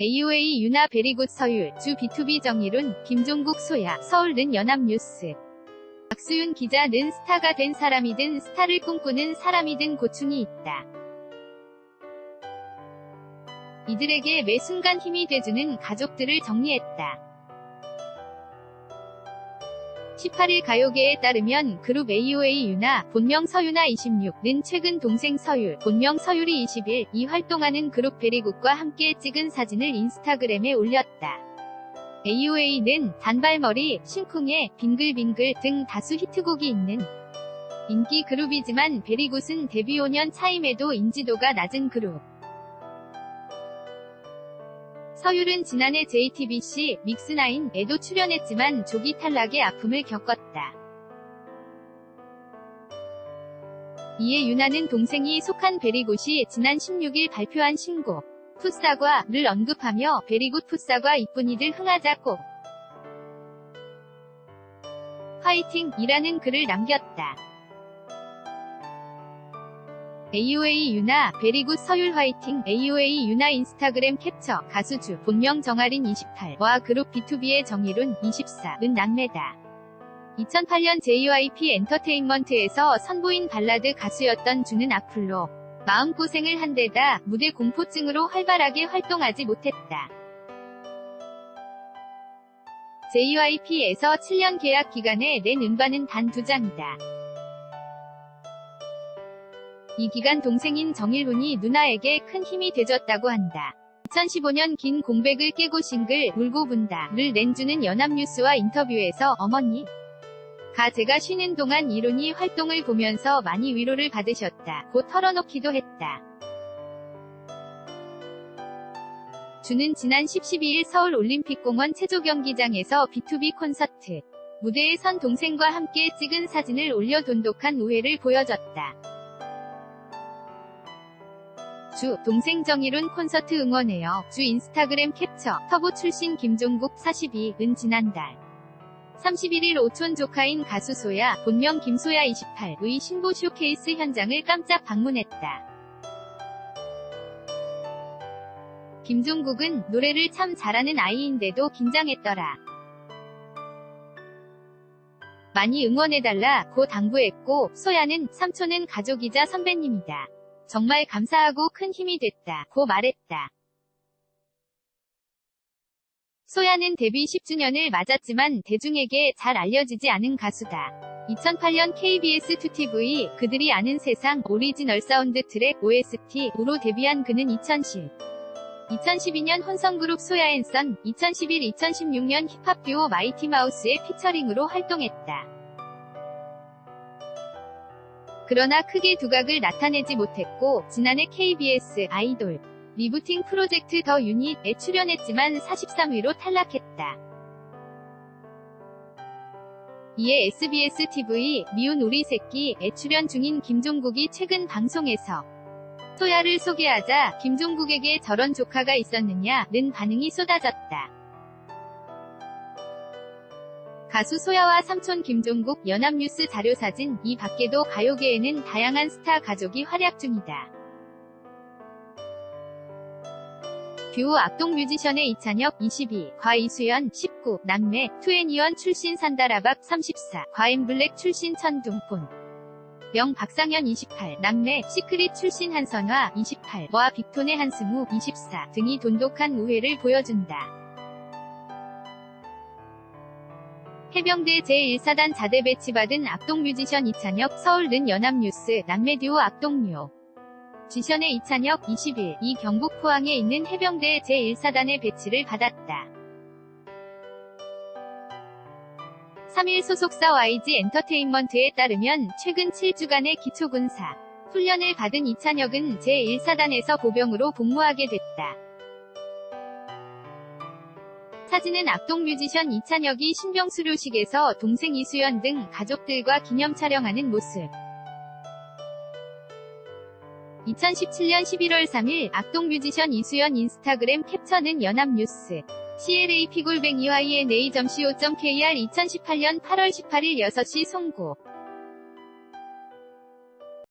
AOA 유나 베리굿 서율 주 B2B 정의론 김종국 소야 서울는 연합뉴스 박수윤 기자 는 스타가 된 사람이든 스타를 꿈꾸는 사람이든 고충이 있다. 이들에게 매 순간 힘이 돼주는 가족들을 정리했다. 18일 가요계에 따르면 그룹 AOA 유나, 본명 서유나 26는 최근 동생 서율, 본명 서율이 21, 이 활동하는 그룹 베리굿과 함께 찍은 사진을 인스타그램에 올렸다. AOA는 단발머리, 심쿵해, 빙글빙글 등 다수 히트곡이 있는 인기 그룹이지만 베리굿은 데뷔 5년 차임에도 인지도가 낮은 그룹. 서율은 지난해 JTBC 믹스9에도 출연했지만 조기 탈락의 아픔을 겪었다. 이에 유나는 동생이 속한 베리굿이 지난 16일 발표한 신곡 풋사과를 언급하며 베리굿 풋사과 이쁜이들 흥하자 꼭 화이팅이라는 글을 남겼다. AOA 유나, 베리굿 서율 화이팅, AOA 유나 인스타그램 캡처, 가수주, 본명 정아린 28와 그룹 B2B의 정의론 24는 남매다. 2008년 JYP 엔터테인먼트에서 선보인 발라드 가수였던 주는 악플로 마음고생을 한 데다 무대 공포증으로 활발하게 활동하지 못했다. JYP에서 7년 계약 기간에 낸 음반은 단 두 장이다. 이 기간 동생인 정일훈이 누나에게 큰 힘이 돼줬다고 한다. 2015년 긴 공백을 깨고 싱글 울고 분다를 낸주는 연합뉴스와 인터뷰에서 어머니 가 제가 쉬는 동안 이룬이 활동을 보면서 많이 위로를 받으셨다. 고 털어놓기도 했다. 주는 지난 10, 12일 서울 올림픽공원 체조 경기장에서 B2B 콘서트 무대에 선 동생과 함께 찍은 사진을 올려 돈독한 우애를 보여줬다. 주, 동생 정일훈 콘서트 응원해요. 주 인스타그램 캡처, 터보 출신 김종국 42은 지난달 31일 오촌 조카인 가수 소야, 본명 김소야 28의 신보 쇼케이스 현장을 깜짝 방문했다. 김종국은 노래를 참 잘하는 아이인데도 긴장했더라. 많이 응원해달라 고 당부했고, 소야는 삼촌은 가족이자 선배님이다. 정말 감사하고 큰 힘이 됐다. 고 말했다. 소야는 데뷔 10주년을 맞았지만 대중에게 잘 알려지지 않은 가수다. 2008년 KBS 2TV 그들이 아는 세상 오리지널 사운드 트랙 OST로 데뷔한 그는 2010 2012년 혼성그룹 소야앤선 2011-2016년 힙합 듀오 마이티마우스의 피처링으로 활동했다. 그러나 크게 두각을 나타내지 못했고 지난해 KBS 아이돌 리부팅 프로젝트 더 유닛에 출연했지만 43위로 탈락했다. 이에 SBS TV 미운 우리 새끼에 출연 중인 김종국이 최근 방송에서 소야를 소개하자 김종국에게 저런 조카가 있었느냐는 반응이 쏟아졌다. 가수 소야와 삼촌 김종국 연합뉴스 자료사진 이 밖에도 가요계에는 다양한 스타 가족이 활약 중이다. 듀오 악동 뮤지션의 이찬혁 22, 과 이수연 19, 남매, 투애니원 출신 산다라박 34, 과 엠블랙 출신 천둥폰. 명 박상현 28, 남매, 시크릿 출신 한선화 28 와 빅톤의 한승우 24 등이 돈독한 우애를 보여준다. 해병대 제1사단 자대 배치받은 악동 뮤지션 이찬혁 서울는 연합뉴스 남매 듀오 악동뮤 지션의 이찬혁 20일 이 경북 포항에 있는 해병대 제1사단의 배치를 받았다. 3일 소속사 YG 엔터테인먼트에 따르면 최근 7주간의 기초군사 훈련을 받은 이찬혁은 제1사단에서 보병으로 복무하게 됐다. 사진은 악동 뮤지션 이찬혁이 신병수료식에서 동생 이수연 등 가족들과 기념 촬영하는 모습. 2017년 11월 3일 악동 뮤지션 이수연 인스타그램 캡처는 연합뉴스 CLA 피골뱅이 YNA.co.kr 2018년 8월 18일 6시 송고